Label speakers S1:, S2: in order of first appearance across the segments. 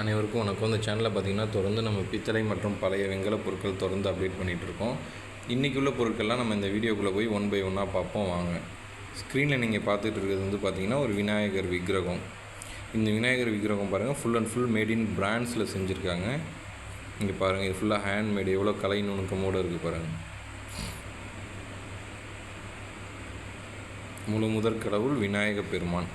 S1: அனைவருக்கும் வணக்கம். இந்த சேனலில் பார்த்தீங்கன்னா தொடர்ந்து நம்ம பித்தளை மற்றும் பழைய வெங்கல பொருட்கள் தொடர்ந்து அப்டேட் பண்ணிகிட்டு இருக்கோம். இன்றைக்கி உள்ள பொருட்கள்லாம் நம்ம இந்த வீடியோக்குள்ளே போய் ஒன் பை ஒன்னாக பார்ப்போம் வாங்க. ஸ்க்ரீனில் நீங்கள் பார்த்துட்டு இருக்கிறது வந்து பார்த்தீங்கன்னா ஒரு விநாயகர் விக்கிரகம். இந்த விநாயகர் விக்கிரகம் பாருங்கள் full and full made in பிராண்ட்ஸில் செஞ்சுருக்காங்க. இங்கே பாருங்கள் இது ஃபுல்லாக ஹேண்ட்மேடு எவ்வளோ கலை நுணுக்கமோடு இருக்குது பாருங்கள் முழு முதற் கடவுள் விநாயக பெருமான்.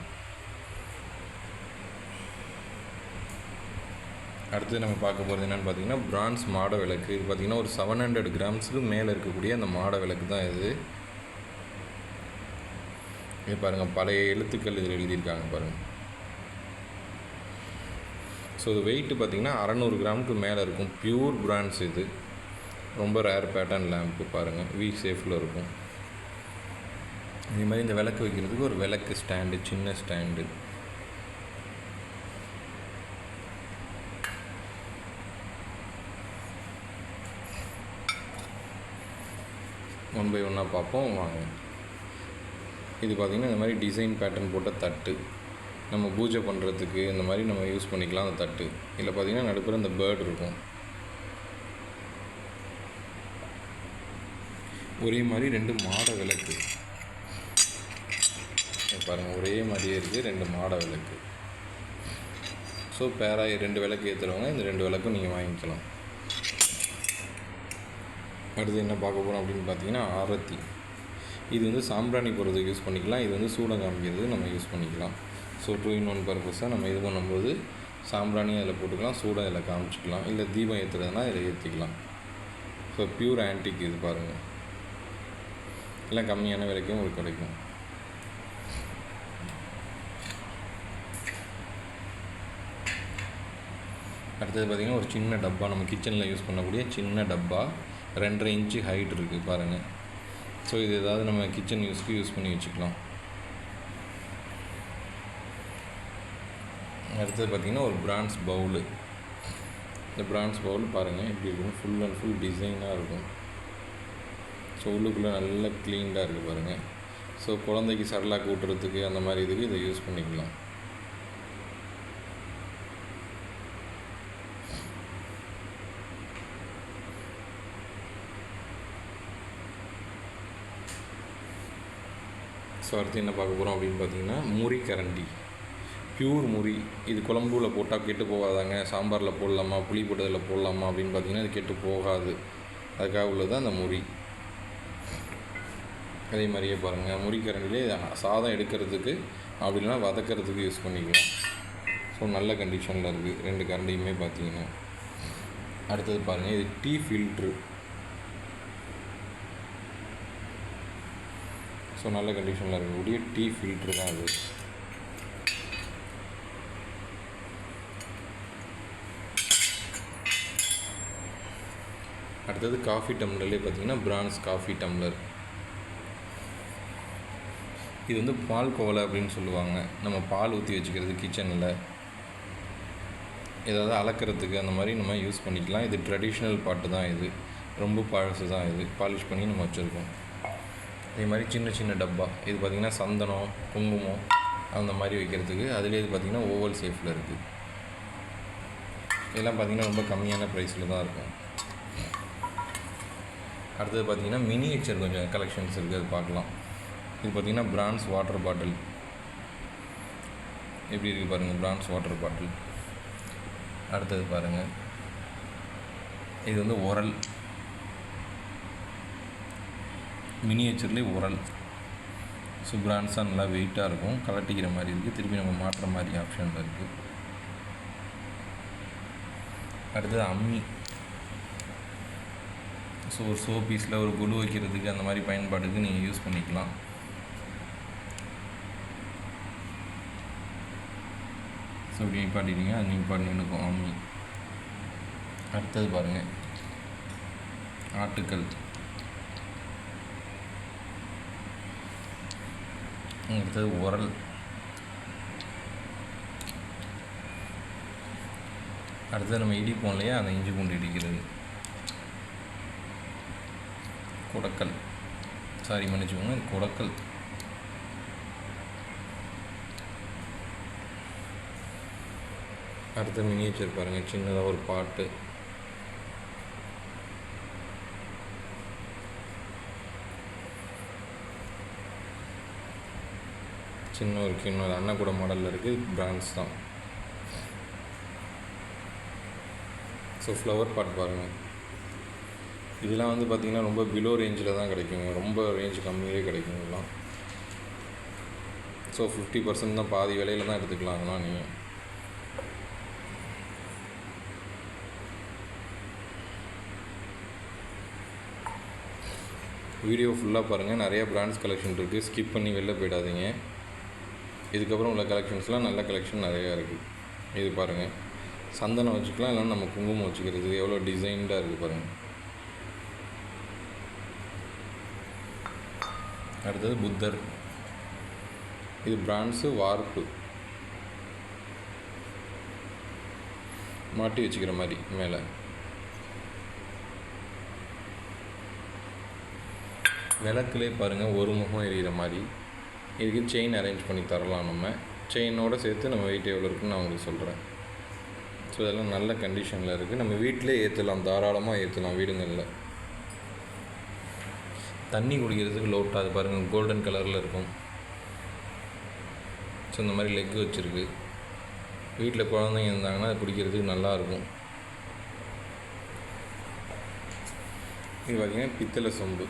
S1: அடுத்து நம்ம பார்க்க போகிறது என்னென்னு பார்த்தீங்கன்னா பிரான்ஸ் மாட விளக்கு. இது பார்த்தீங்கன்னா ஒரு செவன் ஹண்ட்ரட் கிராம்ஸுக்கு மேலே இருக்கக்கூடிய அந்த மாட விளக்கு தான் இது. இது பாருங்கள் பழைய எழுத்துக்கள் இதில் எழுதியிருக்காங்க பாருங்கள் ஸோ இது வெயிட்டு பார்த்தீங்கன்னா அறநூறு கிராமுக்கு மேலே இருக்கும். பியூர் பிராண்ட்ஸ் இது. ரொம்ப ரேர் பேட்டர்ன் லேம்ப்பு பாருங்கள் வி சேஃபில் இருக்கும். இதே மாதிரி இந்த விளக்கு வைக்கிறதுக்கு ஒரு விளக்கு ஸ்டாண்டு சின்ன ஸ்டாண்டு ஒன் பை ஒன்னாக பார்ப்போம். வாங்க. இது பார்த்திங்கன்னா இந்த மாதிரி டிசைன் பேட்டர்ன் போட்ட தட்டு. நம்ம பூஜை பண்ணுறதுக்கு இந்த மாதிரி நம்ம யூஸ் பண்ணிக்கலாம் அந்த தட்டு. இதில் பார்த்திங்கன்னா நடுப்புற இந்த பேர்டு இருக்கும். ஒரே மாதிரி ரெண்டு மாட விளக்கு. பாருங்கள் ஒரே மாதிரியே இருக்குது ரெண்டு மாட விளக்கு. ஸோ பேராய் ரெண்டு விளக்கு ஏற்றுறவங்க இந்த ரெண்டு விளக்கும் நீங்கள் வாங்கிக்கலாம். அடுத்து என்ன பார்க்க போகிறோம் அப்படின்னு பார்த்தீங்கன்னா ஆரத்தி. இது வந்து சாம்பிராணி போடுறதுக்கு யூஸ் பண்ணிக்கலாம். இது வந்து சூடம் காமிக்கிறதுக்கு நம்ம யூஸ் பண்ணிக்கலாம். ஸோ டூ இன் ஒன் பர்பஸாக நம்ம இது பண்ணும்போது சாம்பிராணியும் அதில் போட்டுக்கலாம். சூடம் இதில் காமிச்சிக்கலாம். இல்லை தீபம் ஏற்றுறதுனா இதில் ஏற்றிக்கலாம் ஸோ பியூர் ஆன்டிக் இது பாருங்கள் எல்லாம் கம்மியான விலைக்கும் உங்களுக்கு கிடைக்கும். அடுத்தது பார்த்திங்கன்னா ஒரு சின்ன டப்பா. நம்ம கிச்சனில் யூஸ் பண்ணக்கூடிய சின்ன டப்பா. ரெண்டரை இன்ச்சு ஹைட் இருக்குது பாருங்கள் ஸோ இது ஏதாவது நம்ம கிச்சன் யூஸ்க்கு யூஸ் பண்ணி வச்சுக்கலாம். அடுத்தது பார்த்திங்கன்னா ஒரு பிரான்ஸ் பவுலு இந்த பிரான்ஸ் பவுல் பாருங்கள் எப்படி இருக்கும் ஃபுல் அண்ட் ஃபுல் டிசைனாக இருக்கும். ஸோ உள்ளுக்குள்ளே நல்லா க்ளீன்டாக இருக்குது பாருங்கள் ஸோ குழந்தைக்கு சரலாக கூட்டுறதுக்கு அந்த மாதிரி இதுக்கு இதை யூஸ் பண்ணிக்கலாம். ஸோ அடுத்து என்ன பார்க்க போகிறோம் அப்படின்னு பார்த்தீங்கன்னா முறி கரண்டி. பியூர் முறி. இது குழம்புல போட்டால் கெட்டு போகாதாங்க. சாம்பாரில் போடலாமா? புளி போட்டதில் போடலாமா? அப்படின்னு பார்த்தீங்கன்னா இது கெட்டு போகாது. அதுக்காக உள்ளது அந்த முறி. அதே மாதிரியே பாருங்கள் முறிக்கரண்டிலே சாதம் எடுக்கிறதுக்கு அப்படி இல்லைனா வதக்கிறதுக்கு யூஸ் பண்ணிக்கலாம். ஸோ நல்ல கண்டிஷனில் இருக்குது ரெண்டு கரண்டியுமே பார்த்தீங்கன்னா. அடுத்தது பாருங்கள் இது டீ ஃபில்ட்ரு ஸோ நல்ல கண்டிஷனில் இருக்கக்கூடிய டீ ஃபில்ட்ரு தான் அது. அடுத்தது காஃபி டம்ளர்லேயே பார்த்தீங்கன்னா பிரான்ஸ் காஃபி டம்ளர் இது வந்து பால் கோவலை அப்படின்னு சொல்லுவாங்க. நம்ம பால் ஊற்றி வச்சுக்கிறது கிச்சனில் ஏதாவது அளக்கிறதுக்கு அந்த மாதிரி நம்ம யூஸ் பண்ணிக்கலாம். இது ட்ரெடிஷ்னல் பாட்டு தான் இது. ரொம்ப பழசு தான் இது. பாலிஷ் பண்ணி நம்ம வச்சுருக்கோம். அதே மாதிரி சின்ன சின்ன டப்பா. இது பார்த்திங்கன்னா சந்தனம் குங்குமம் அந்த மாதிரி வைக்கிறதுக்கு. அதுலேயே இது பார்த்திங்கன்னா ஓவல் சேஃபில் இருக்குது இதெல்லாம் பார்த்திங்கன்னா ரொம்ப கம்மியான ப்ரைஸில் தான் இருக்கும். அடுத்தது பார்த்திங்கன்னா மினியேச்சர் கொஞ்சம் கலெக்ஷன்ஸ் இருக்குது அது பார்க்கலாம். இது பார்த்திங்கன்னா பிரான்ஸ் வாட்டர் பாட்டில் எப்படி இருக்குது பாருங்கள் பிரான்ஸ் வாட்டர் பாட்டில் அடுத்தது பாருங்கள் இது வந்து உரல். மினியேச்சர்லேயே உரல். ஸோ பிராண்ட்ஸாக நல்லா வெயிட்டாக இருக்கும். கலட்டிக்கிற மாதிரி இருக்குது திருப்பி நம்ம மாற்றுற மாதிரி ஆப்ஷன் இருக்குது அடுத்தது அம்மி. ஸோ ஒரு சோ பீஸில் ஒரு குழு வைக்கிறதுக்கு அந்த மாதிரி பயன்பாட்டுக்கு நீங்கள் யூஸ் பண்ணிக்கலாம். ஸோ இப்படி நிப்பாட்டிட்டீங்க. அது நிப்பாட்டி நிற்கும் அம்மி. அடுத்தது பாருங்கள் ஆட்டுக்கல். அடுத்தது உரல். அடுத்தது நம்ம இடிப்போம் இல்லையா? அந்த இஞ்சி பூண்டு இடிக்கிறது. குடக்கல். சாரி மன்னிச்சுக்கோங்க. இது குடக்கல். அடுத்த மினியேச்சர் பாருங்கள் சின்னதாக ஒரு பாட்டு. சின்ன ஒரு கிண்ணம் அன்னக்கூட மாடலில் இருக்குது பிராண்ட்ஸ் தான். ஸோ ஃப்ளவர் பாட் பாருங்கள் இதெல்லாம் வந்து பார்த்திங்கன்னா ரொம்ப பிலோ ரேஞ்சில் தான் கிடைக்குங்க. ரொம்ப ரேஞ்ச் கம்மியிலே கிடைக்கும் இதெல்லாம். ஸோ ஃபிஃப்டி பர்சன்ட் தான் பாதி விலையில தான் எடுத்துக்கலாங்கண்ணா நீங்கள் வீடியோ ஃபுல்லாக பாருங்கள் நிறைய பிராண்ட்ஸ் கலெக்ஷன் இருக்குது ஸ்கிப் பண்ணி வெளில போயிடாதீங்க. இதுக்கப்புறம் உள்ள கலெக்ஷன்ஸ்லாம் நல்ல கலெக்ஷன் நிறையா இருக்குது இது பாருங்கள் சந்தனம் வச்சுக்கலாம் இல்லைன்னா நம்ம குங்குமம் வச்சுக்கிறது. எவ்வளோ டிசைன்டாக இருக்குது பாருங்கள் அடுத்தது புத்தர். இது பிராண்ட்ஸு வார்ப்பு மாட்டி வச்சுக்கிற மாதிரி மேலே. விளக்குலேயே பாருங்கள் ஒரு முகம் எரியிற மாதிரி. இதுக்கு செயின் அரேஞ்ச் பண்ணி தரலாம் நம்ம. செயினோடு சேர்த்து நம்ம வெயிட் எவ்வளோ இருக்குன்னு நான் உங்களுக்கு சொல்கிறேன் ஸோ இதெல்லாம் நல்ல கண்டிஷனில் இருக்குது நம்ம வீட்டிலே ஏற்றலாம் தாராளமாக ஏற்றலாம் வீடுங்களில். தண்ணி குடிக்கிறதுக்கு லோட் அது பாருங்கள் கோல்டன் கலரில் இருக்கும். ஸோ இந்த மாதிரி லெக் வச்சுருக்கு. வீட்டில் குழந்தைங்க இருந்தாங்கன்னா அது குடிக்கிறதுக்கு நல்லாயிருக்கும் இது பார்த்திங்கன்னா பித்தளை சொம்பு.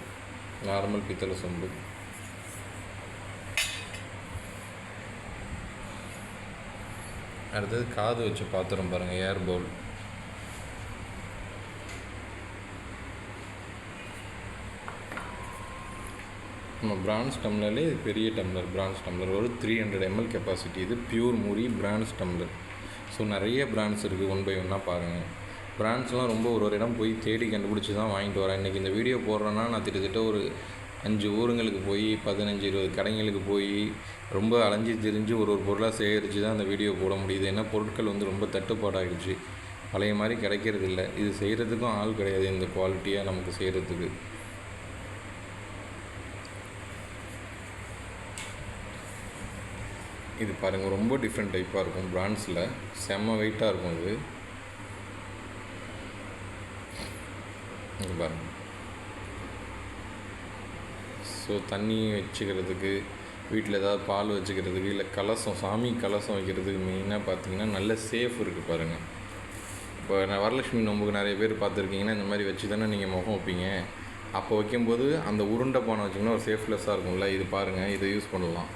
S1: நார்மல் பித்தளை சொம்பு. அடுத்தது காது வச்சு பாத்திரம் பாருங்கள் ஏர் பவுல் நம்ம பிரான்ஸ் டம்ளர்லேயே இது பெரிய டம்ளர் பிரான்ஸ் டம்ளர் ஒரு த்ரீ ஹண்ட்ரட் எம்எல் கெப்பாசிட்டி இது பியூர் மூரி பிரான்ஸ் டம்ளர் ஸோ நிறைய பிராண்ட்ஸ் இருக்குது ஒன் பை ஒன்னாக பாருங்கள் பிராண்ட்ஸ்லாம் ரொம்ப ஒரு ஒரு இடம் போய் தேடி கண்டுபிடிச்சி தான் வாங்கிட்டு வரேன். இன்றைக்கி இந்த வீடியோ போடுறேன்னா நான் திட்டத்திட்ட ஒரு அஞ்சு ஊருங்களுக்கு போய் பதினஞ்சு இருபது கடைங்களுக்கு போய் ரொம்ப அலைஞ்சி திரிஞ்சு ஒரு ஒரு பொருளாக சேகரித்து தான் அந்த வீடியோ போட முடியுது. ஏன்னா பொருட்கள் வந்து ரொம்ப தட்டுப்பாடாகிடுச்சு பழைய மாதிரி கிடைக்கிறது இல்லை இது செய்கிறதுக்கும் ஆள் கிடையாது இந்த குவாலிட்டியாக நமக்கு செய்கிறதுக்கு இது பாருங்கள் ரொம்ப டிஃப்ரெண்ட் டைப்பாக இருக்கும் பிராண்ட்ஸில் செம்ம வெயிட்டாக இருக்கும் இது. பாருங்கள் ஸோ தண்ணி வச்சுக்கிறதுக்கு வீட்டில் ஏதாவது பால் வச்சுக்கிறதுக்கு இல்லை கலசம் சாமி கலசம் வைக்கிறதுக்கு மெயினாக பார்த்தீங்கன்னா நல்ல சேஃப் இருக்குது பாருங்கள் இப்போ நான் வரலட்சுமி நோம்புக்கு நிறைய பேர் பார்த்துருக்கீங்கன்னா இந்த மாதிரி வச்சு தானே நீங்கள் முகம் வைப்பீங்க. அப்போ வைக்கும்போது அந்த உருண்டை பானை வச்சிங்கன்னா ஒரு சேஃப்லெஸ்ஸாக இருக்கும்ல. இது பாருங்கள் இதை யூஸ் பண்ணலாம்.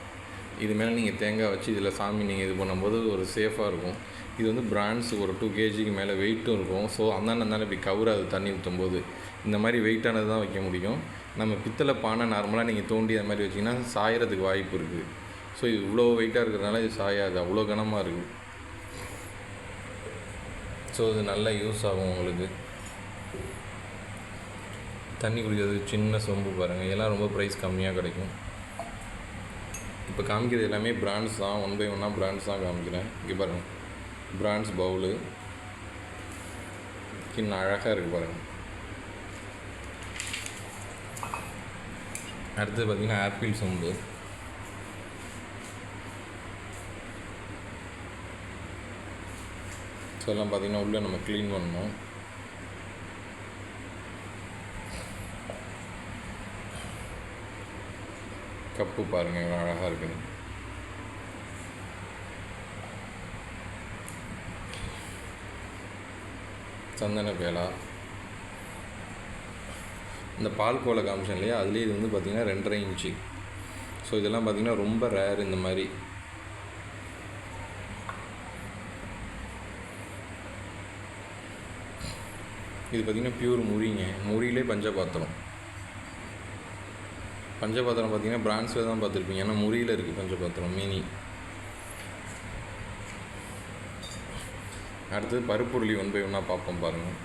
S1: இது மேலே நீங்கள் தேங்காய் வச்சு இதில் சாமி நீங்கள் இது பண்ணும்போது ஒரு சேஃபாக இருக்கும். இது வந்து பிராண்ட்ஸ் ஒரு டூ கேஜிக்கு மேலே வெயிட்டும் இருக்கும். ஸோ அந்தாண்டனால இப்படி கவுராது தண்ணி ஊற்றும் போது இந்த மாதிரி வெயிட்டானது தான் வைக்க முடியும். நம்ம பித்தளை பானை நார்மலாக நீங்கள் தோண்டி அந்த மாதிரி வச்சிங்கன்னா சாயறதுக்கு வாய்ப்பு இருக்குது ஸோ இது இவ்வளோ வெயிட்டாக இருக்கிறதுனால இது சாயாது. அவ்வளோ கனமாக இருக்குது ஸோ இது நல்லா யூஸ் ஆகும் உங்களுக்கு. தண்ணி குடிக்கிறது சின்ன சொம்பு பாருங்கள் இதெல்லாம் ரொம்ப ப்ரைஸ் கம்மியாக கிடைக்கும். இப்போ காமிக்கிறது எல்லாமே பிராண்ட்ஸ் தான். ஒன் பை ஒன்னாக பிராண்ட்ஸ் தான் காமிக்கிறேன். இங்கே பாருங்கள் பிராண்ட்ஸ் பவுலு கிண்ண அழகாக இருக்குது பாருங்கள் அடுத்து பார்த்திங்கன்னா ஆப்பிள் சொம்பு ஸோ எல்லாம் பார்த்திங்கன்னா உள்ளே நம்ம க்ளீன் பண்ணணும். கப்பு பாருங்கள் எவ்வளோ அழகாக இருக்குது சந்தன பேலா. இந்த பால் கோலை காமிச்சேன் இல்லையா? அதுலேயே இது வந்து பார்த்திங்கன்னா ரெண்டரை இன்ச்சு. ஸோ இதெல்லாம் பார்த்திங்கன்னா ரொம்ப ரேர் இந்த மாதிரி. இது பார்த்திங்கன்னா பியூர் முறிங்க. முறியிலே பஞ்சபாத்திரம். பஞ்சபாத்திரம் பார்த்தீங்கன்னா பிராண்ட்ஸில் தான் பார்த்துருப்பீங்க ஏன்னா முறியில் இருக்குது பஞ்சபாத்திரம் மினி அடுத்தது பருப்புருளி ஒன் பை ஒன்றா பார்ப்போம் பாருங்கள்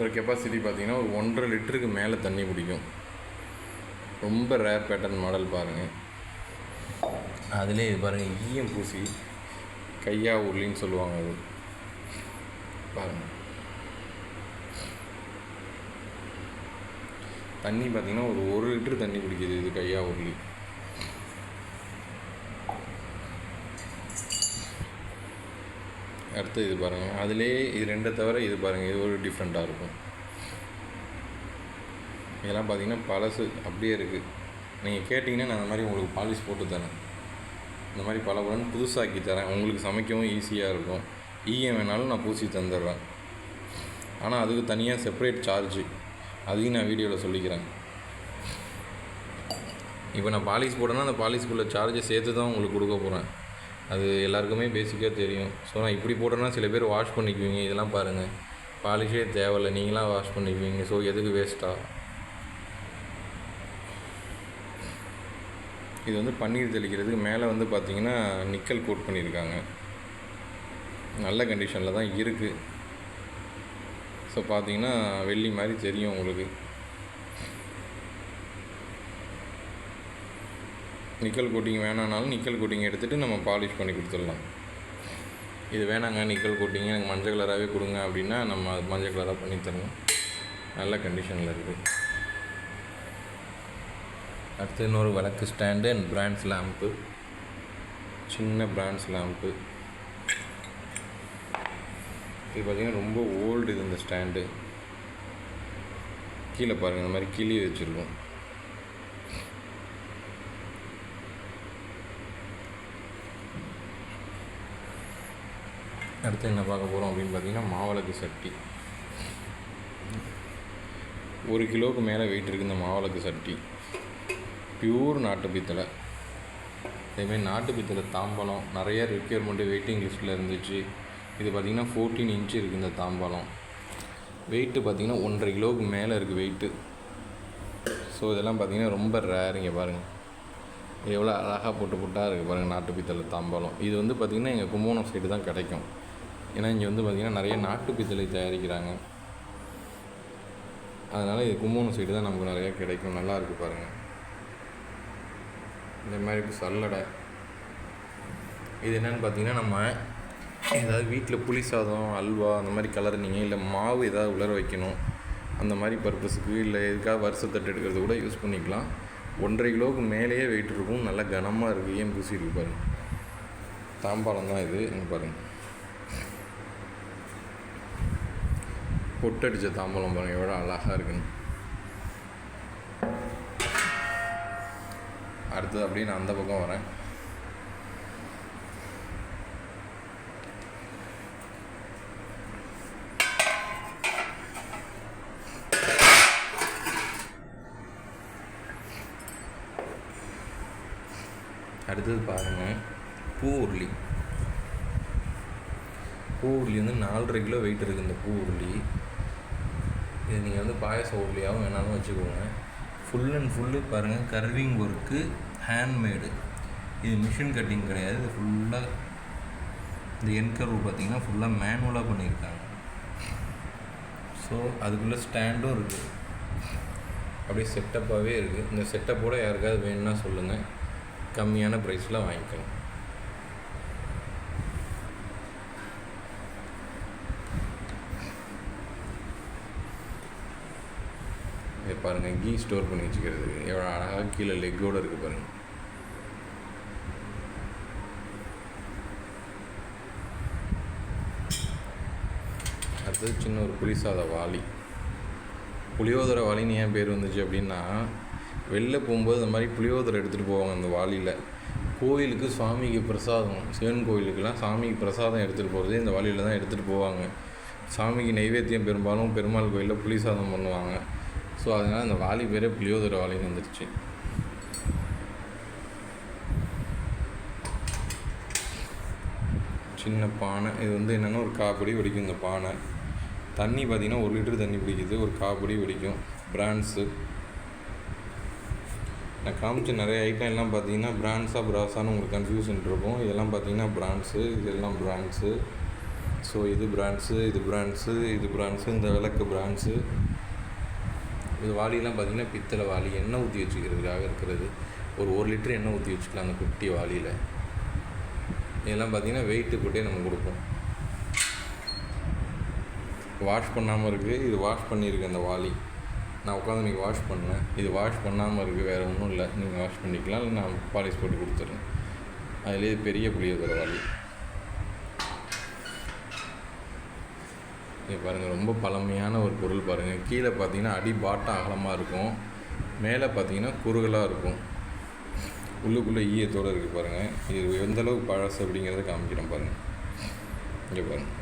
S1: ஒரு கெப்பாசிட்டி பார்த்திங்கன்னா ஒரு ஒன்றரை லிட்டருக்கு மேலே தண்ணி பிடிக்கும். ரொம்ப ரேர் பேட்டர்ன் மாடல் பாருங்கள் அதிலே இது பாருங்கள் ஈயம் பூசி கையா உருளின்னு சொல்லுவாங்க அது. பாருங்கள் தண்ணி பார்த்தீங்கன்னா ஒரு ஒரு லிட்டர் தண்ணி பிடிக்குது இது கையா உருளி. அடுத்து இது பாருங்கள் அதிலே இது ரெண்டை தவிர இது பாருங்கள் இது ஒரு டிஃப்ரெண்ட்டாக இருக்கும். இதெல்லாம் பார்த்தீங்கன்னா பழசு. அப்படியே இருக்குது நீங்கள் கேட்டிங்கன்னா நான் அந்த மாதிரி உங்களுக்கு பாலிஷ் போட்டு தரேன். இந்த மாதிரி பல பலன் புதுசாக்கி தரேன். உங்களுக்கு சமைக்கவும் ஈஸியாக இருக்கும். ஈஎம் வேணாலும் நான் பூசி தந்துடுறேன். ஆனால் அதுக்கு தனியாக செப்பரேட் சார்ஜு அதையும் நான் வீடியோவில் சொல்லிக்கிறேன். இப்போ நான் பாலிஷ் போட்டேன்னா அந்த பாலிஷ்குள்ள சார்ஜை சேர்த்து தான் உங்களுக்கு கொடுக்க போகிறேன் அது எல்லாருக்குமே பேசிக்காக தெரியும். ஸோ நான் இப்படி போட்டேன்னா சில பேர் வாஷ் பண்ணிக்குவீங்க. இதெல்லாம் பாருங்கள் பாலிஷே தேவையில்லை. நீங்களாம் வாஷ் பண்ணிக்குவீங்க. ஸோ எதுக்கு வேஸ்ட்டாக இது வந்து பன்னீர் தெளிக்கிறதுக்கு மேலே வந்து பார்த்தீங்கன்னா நிக்கல் கோட் பண்ணியிருக்காங்க நல்ல கண்டிஷனில் தான் இருக்குது ஸோ பார்த்தீங்கன்னா வெள்ளி மாதிரி தெரியும் உங்களுக்கு. நிக்கல் கோட்டிங் வேணானாலும் நிக்கல் கோட்டிங் எடுத்துகிட்டு நம்ம பாலிஷ் பண்ணி கொடுத்துடலாம். இது வேணாங்க நிக்கல் கோட்டிங் எனக்கு மஞ்சள் கலராகவே கொடுங்க அப்படின்னா நம்ம அது மஞ்சள் கலராக பண்ணி நல்ல கண்டிஷனில் இருக்குது அடுத்து இன்னொரு விளக்கு ஸ்டாண்டு அண்ட் பிராண்ட்ஸ் லேம்ப்பு சின்ன பிராண்ட்ஸ் லேம்ப்பு இது பார்த்திங்கன்னா ரொம்ப ஓல்டு இது இந்த ஸ்டாண்டு கீழே பாருங்கள் இந்த மாதிரி கிளி வச்சுருக்கோம். அடுத்து என்ன பார்க்க போகிறோம் அப்படின்னு பார்த்தீங்கன்னா மாவிளக்கு சட்டி. ஒரு கிலோவுக்கு மேலே வெயிட் இருக்குது இந்த மாவிளக்கு சட்டி. பியூர் நாட்டு பித்தளை. அதேமாதிரி நாட்டு பித்தளை தாம்பாளம் நிறைய ரிக்யர்மெண்ட்டு வெயிட்டிங் லிஸ்ட்டில் இருந்துச்சு. இது பார்த்திங்கன்னா ஃபோர்டீன் இன்ச்சு இருக்குது இந்த தாம்பாளம். வெயிட்டு பார்த்திங்கன்னா ஒன்றரை கிலோவுக்கு மேலே இருக்குது வெயிட்டு ஸோ இதெல்லாம் பார்த்திங்கன்னா ரொம்ப ரேருங்க பாருங்கள் எவ்வளோ அழகாக போட்டு போட்டால் இருக்குது பாருங்கள் நாட்டு பித்தளை தாம்பாளம். இது வந்து பார்த்திங்கன்னா எங்கள் கும்போணம் சைடு தான் கிடைக்கும். ஏன்னா இங்கே வந்து பார்த்திங்கன்னா நிறைய நாட்டு பித்தளை தயாரிக்கிறாங்க. அதனால் இது கும்போணம் சைடு தான் நமக்கு நிறையா கிடைக்கும். நல்லா இருக்குது பாருங்கள் இந்த மாதிரி சல்லடை. இது என்னென்னு பார்த்தீங்கன்னா நம்ம ஏதாவது வீட்டில் புளி சாதம் அல்வா அந்த மாதிரி கலர்னிங்க இல்லை மாவு ஏதாவது உலர வைக்கணும். அந்த மாதிரி பர்பஸுக்கு இல்லை எதுக்காக வருஷத்தட்டு எடுக்கிறது கூட யூஸ் பண்ணிக்கலாம். ஒன்றரை கிலோவுக்கு மேலேயே வெயிட் இருக்கும். நல்லா கனமாக இருக்குது ஏன் பூசி இருக்கு பாருங்கள் தாம்பாளம் தான் இது பாருங்கள் பொட்டடிச்ச தாம்பழம் பாருங்கள் எவ்வளோ அழகாக இருக்குன்னு. அடுத்தது அப்படியே நான் அந்த பக்கம் வரேன். அடுத்தது பாருங்கள் பூ உருளி. பூ உருளி வந்து நாலரை கிலோ வெயிட் இருக்குது இந்த பூ உருளி. இது நீங்கள் வந்து பாயச உருளியாகவும் வேணாலும் வச்சுக்கோங்க. ஃபுல் அண்ட் ஃபுல்லு பாருங்கள் கர்விங் ஒர்க்கு ஹேண்ட்மேடு இது மிஷின் கட்டிங் கிடையாது இது ஃபுல்லாக இந்த என்கர்வு பார்த்தீங்கன்னா ஃபுல்லாக மேனுவலாக பண்ணியிருக்காங்க. ஸோ அதுக்குள்ளே ஸ்டாண்டும் இருக்குது அப்படியே செட்டப்பாகவே இருக்குது இந்த செட்டப்போடு யாருக்காவது வேணும்னா சொல்லுங்கள் கம்மியான ப்ரைஸில் வாங்கிக்கலாம். பாருங்கள் கீ ஸ்டோர் பண்ணி வச்சுக்கிறதுக்கு எவ்வளோ அழகாக கீழே லெக்கோடு இருக்குது பாருங்கள் அடுத்தது சின்ன ஒரு புளிசாத வாளி. புளியோதரை வாளின்னு ஏன் பேர் வந்துச்சு அப்படின்னா வெளில போகும்போது இந்த மாதிரி புளியோதரை எடுத்துகிட்டு போவாங்க அந்த வாளியில். கோயிலுக்கு சுவாமிக்கு பிரசாதம் சிவன் கோயிலுக்கெல்லாம் சாமிக்கு பிரசாதம் எடுத்துகிட்டு போகிறதே இந்த வாளியில் தான் எடுத்துகிட்டு போவாங்க. சாமிக்கு நைவேத்தியம் பெரும்பாலும் பெருமாள் கோயிலில் புளி சாதம் பண்ணுவாங்க. ஸோ அதனால் அந்த வாலி பேரே புளியோதர வாலின்னு வந்துருச்சு. சின்ன பானை. இது வந்து என்னென்னா ஒரு காப்படி வெடிக்கும் இந்த பானை. தண்ணி பார்த்திங்கன்னா ஒரு லிட்டர் தண்ணி பிடிக்குது. ஒரு காப்படி வெடிக்கும். பிராண்ட்ஸு நான் காமிச்ச நிறைய ஐட்டம் எல்லாம் பார்த்தீங்கன்னா பிராண்ட்ஸாக ப்ராஸான்னு உங்களுக்கு கன்ஃபியூஷன் இருக்கும். இதெல்லாம் பார்த்தீங்கன்னா பிராண்ட்ஸு இதெல்லாம் பிராண்ட்ஸு ஸோ இது பிராண்ட்ஸு இது பிராண்ட்ஸு இது பிராண்ட்ஸு இந்த விளக்கு பிராண்ட்ஸு இது வாளியெல்லாம் பார்த்தீங்கன்னா பித்தளை வாளி எண்ணெய் ஊற்றி வச்சுக்கிறதுக்காக இருக்கிறது. ஒரு ஒரு லிட்டர் எண்ணெய் ஊற்றி வச்சுக்கலாம் அந்த குட்டி வாளியில். இதெல்லாம் பார்த்தீங்கன்னா வெயிட்டு போட்டே நம்ம கொடுப்போம். வாஷ் பண்ணாமல் இருக்குது இது வாஷ் பண்ணியிருக்கு அந்த வாளி. நான் உட்காந்து நீங்கள் வாஷ் பண்ணேன். இது வாஷ் பண்ணாமல் இருக்குது வேறு ஒன்றும் இல்லை. நீங்கள் வாஷ் பண்ணிக்கலாம் இல்லை நான் பாலிஷ் போட்டு கொடுத்துட்றேன். அதுலேயே பெரிய புளியோதரை வாளி. இங்கே பாருங்கள் ரொம்ப பழமையான ஒரு பொருள் பாருங்கள் கீழே பார்த்தீங்கன்னா அடி பாட்டம் அகலமாக இருக்கும். மேலே பார்த்தீங்கன்னா குறுகலாக இருக்கும். உள்ளுக்குள்ளே ஈயத்தோடு இருக்குது பாருங்கள் இது எந்தளவுக்கு பழசு அப்படிங்கிறத காமிக்கிறேன் பாருங்கள் இங்கே பாருங்கள்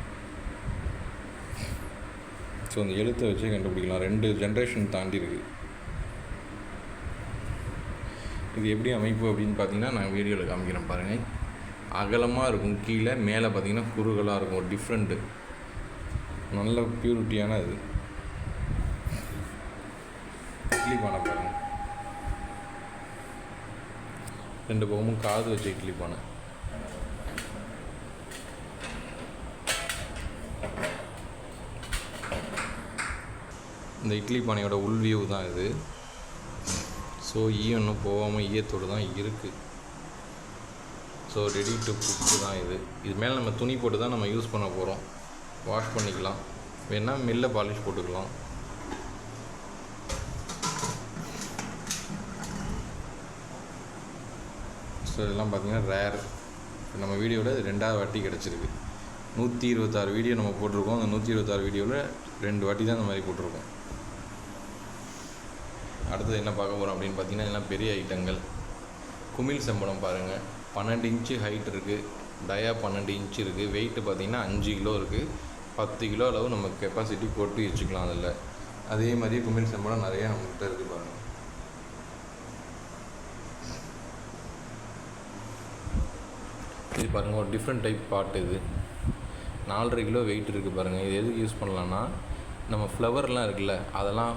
S1: ஸோ அந்த எழுத்தை வச்சே கண்டுபிடிக்கலாம். ரெண்டு ஜென்ரேஷன் தாண்டி இருக்குது இது எப்படி அமைப்பு அப்படின்னு பார்த்தீங்கன்னா நான் வீடியோவில் காமிக்கிறேன் பாருங்கள் அகலமாக இருக்கும். கீழே மேலே பார்த்தீங்கன்னா குறுகலாக இருக்கும். ஒரு டிஃப்ரெண்ட்டு நல்ல பியூரிட்டியான இது. இட்லி பானை பாருங்க. ரெண்டு பக்கமும் காது வச்ச இட்லி பானை. இந்த இட்லி பானையோட உள் வியூ தான் இது. ஸோ ஈ ஒன்றும் போகாமல் ஈயத்தோடு தான் இருக்குது ஸோ ரெடி டு குக்கு தான் இது. இது மேலே நம்ம துணி போட்டு தான் நம்ம யூஸ் பண்ண போகிறோம் வாஷ் பண்ணிக்கலாம். வேணால் மில்ல பாலிஷ் போட்டுக்கலாம். ஸோ இதெல்லாம் பார்த்தீங்கன்னா ரேர் நம்ம வீடியோவில் இது ரெண்டாவது வாட்டி கிடச்சிருக்கு. நூற்றி இருபத்தாறு வீடியோ நம்ம போட்டிருக்கோம். அந்த நூற்றி இருபத்தாறு வீடியோவில் ரெண்டு வாட்டி தான் இந்த மாதிரி போட்டிருக்கோம். அடுத்தது என்ன பார்க்க போகிறோம் அப்படின்னு பார்த்தீங்கன்னா எல்லாம் பெரிய ஐட்டங்கள் குமிழ் செம்பளம் பாருங்கள் பன்னெண்டு இன்ச்சு ஹைட் இருக்குது டயா பன்னெண்டு இன்ச்சு இருக்குது வெயிட்டு பார்த்தீங்கன்னா அஞ்சு கிலோ இருக்குது பத்து கிலோ அளவு நம்ம கெப்பாசிட்டி போட்டு வச்சுக்கலாம் அதில். அதே மாதிரி குமிழ் செம்படம் நிறையா நம்மகிட்ட இருக்குது பாருங்கள் இது பாருங்கள் ஒரு டிஃப்ரெண்ட் டைப் பாட்டு இது. நாலரை கிலோ வெயிட் இருக்குது பாருங்கள் இது எதுக்கு யூஸ் பண்ணலான்னா நம்ம ஃப்ளவர்லாம் இருக்குல்ல அதெல்லாம்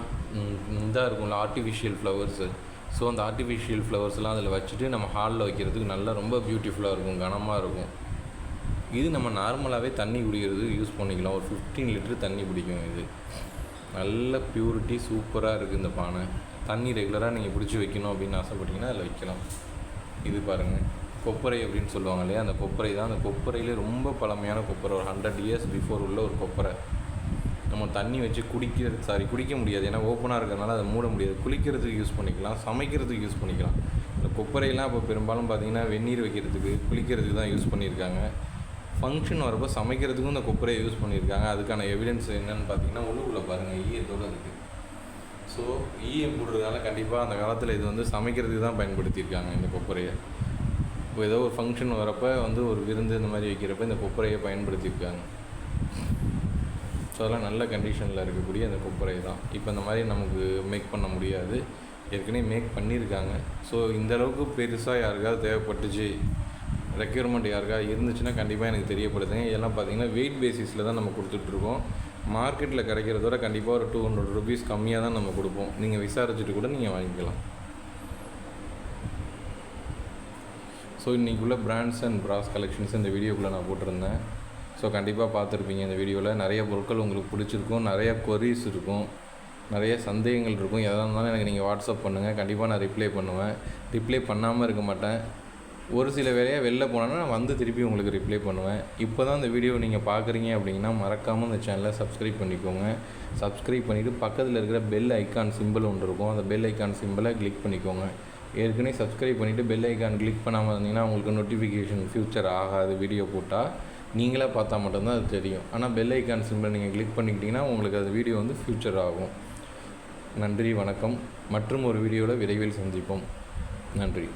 S1: இதாக இருக்கும்ல ஆர்டிஃபிஷியல் ஃப்ளவர்ஸு ஸோ அந்த ஆர்டிஃபிஷியல் ஃப்ளவர்ஸ்லாம் அதில் வச்சுட்டு நம்ம ஹாலில் வைக்கிறதுக்கு நல்லா ரொம்ப பியூட்டிஃபுல்லாக இருக்கும் கனமாக இருக்கும். இது நம்ம நார்மலாகவே தண்ணி குடிக்கிறது யூஸ் பண்ணிக்கலாம். ஒரு ஃபிஃப்டீன் லிட்டர் தண்ணி பிடிக்கும் இது. நல்ல ப்யூரிட்டி சூப்பராக இருக்குது இந்த பானை. தண்ணி ரெகுலராக நீங்கள் பிடிச்சி வைக்கணும் அப்படின்னு ஆசைப்பட்டீங்கன்னா அதில் வைக்கலாம். இது பாருங்கள் கொப்பரை அப்படின்னு சொல்லுவாங்க இல்லையா? அந்த கொப்பரை தான். அந்த கொப்பரையிலே ரொம்ப பழமையான கொப்பரை. ஒரு ஹண்ட்ரட் இயர்ஸ் பிஃபோர் உள்ள ஒரு கொப்பரை. நம்ம தண்ணி வச்சு குடிக்கிறது சாரி குடிக்க முடியாது. ஏன்னா ஓப்பனாக இருக்கிறதுனால அதை மூட முடியாது. குளிக்கிறதுக்கு யூஸ் பண்ணிக்கலாம். சமைக்கிறதுக்கு யூஸ் பண்ணிக்கலாம். இந்த கொப்பரையெல்லாம் இப்போ பெரும்பாலும் பார்த்தீங்கன்னா வெந்நீர் வைக்கிறதுக்கு குளிக்கிறதுக்கு தான் யூஸ் பண்ணியிருக்காங்க. ஃபங்க்ஷன் வரப்போ சமைக்கிறதுக்கும் இந்த கொப்பரையை யூஸ் பண்ணியிருக்காங்க. அதுக்கான எவிடன்ஸ் என்னென்னு பார்த்தீங்கன்னா உள்ளுக்குள்ளே பாருங்கள் ஈயத்தோடு இருக்குது ஸோ ஈயம் போடுறதுனால கண்டிப்பாக அந்த காலத்தில் இது வந்து சமைக்கிறதுக்கு தான் பயன்படுத்தியிருக்காங்க இந்த கொப்பரையை. இப்போ ஏதோ ஒரு ஃபங்க்ஷன் வரப்போ வந்து ஒரு விருந்து இந்த மாதிரி வைக்கிறப்ப இந்த கொப்பரையை பயன்படுத்தியிருக்காங்க. ஸோ அதெல்லாம் நல்ல கண்டிஷனில் இருக்கக்கூடிய அந்த கொப்பரை தான். இப்போ இந்த மாதிரி நமக்கு மேக் பண்ண முடியாது. ஏற்கனவே மேக் பண்ணியிருக்காங்க. ஸோ இந்தளவுக்கு பெருசாக யாருக்காவது தேவைப்பட்டுச்சு ரெக்யூர்மெண்ட் யாருக்கா இருந்துச்சுன்னா கண்டிப்பாக எனக்கு தெரியப்படுதுங்க இதெல்லாம் பார்த்தீங்கன்னா வெயிட் பேசிஸில் தான் நம்ம கொடுத்துட்ருக்கோம். மார்க்கெட்டில் கிடைக்கிறதோட கண்டிப்பாக ஒரு டூ ஹண்ட்ரட் ருபீஸ் கம்மியாக தான் நம்ம கொடுப்போம். நீங்கள் விசாரிச்சுட்டு கூட நீங்கள் வாங்கிக்கலாம். ஸோ இன்றைக்குள்ள பிராண்ட்ஸ் அண்ட் ப்ராஸ் கலெக்ஷன்ஸ் இந்த வீடியோக்குள்ளே நான் போட்டிருந்தேன். ஸோ கண்டிப்பாக பார்த்துருப்பீங்க இந்த வீடியோவில் நிறைய பொருட்கள் உங்களுக்கு பிடிச்சிருக்கும். நிறைய கொரீஸ் இருக்கும். நிறைய சந்தேகங்கள் இருக்கும். எதாக இருந்தாலும் எனக்கு நீங்கள் வாட்ஸ்அப் பண்ணுங்கள் கண்டிப்பாக நான் ரிப்ளை பண்ணுவேன். ரிப்ளை பண்ணாமல் இருக்க மாட்டேன். ஒரு சில வேலையாக வெளில போனேன்னா நான் வந்து திருப்பி உங்களுக்கு ரிப்ளை பண்ணுவேன். இப்போ தான் இந்த வீடியோ நீங்கள் பார்க்குறீங்க அப்படின்னா மறக்காமல் இந்த சேனலை சப்ஸ்கிரைப் பண்ணிக்கோங்க. சப்ஸ்கிரைப் பண்ணிவிட்டு பக்கத்தில் இருக்கிற பெல் ஐக்கான் சிம்பிள் ஒன்று இருக்கும். அந்த பெல் ஐக்கான் சிம்பிளை கிளிக் பண்ணிக்கோங்க. ஏற்கனவே சப்ஸ்கிரைப் பண்ணிவிட்டு பெல் ஐக்கான் கிளிக் பண்ணாமல் இருந்தீங்கன்னா உங்களுக்கு நோட்டிஃபிகேஷன் ஃப்யூச்சர் ஆகாது வீடியோ போட்டால் நீங்களாக பார்த்தா மட்டும்தான் அது தெரியும். ஆனால் பெல் ஐக்கான் சிம்பிளை நீங்கள் கிளிக் பண்ணிக்கிட்டிங்கன்னா உங்களுக்கு அது வீடியோ வந்து ஃப்யூச்சர் ஆகும். நன்றி வணக்கம். மற்றும் ஒரு வீடியோவில் விரைவில் சந்திப்போம். நன்றி.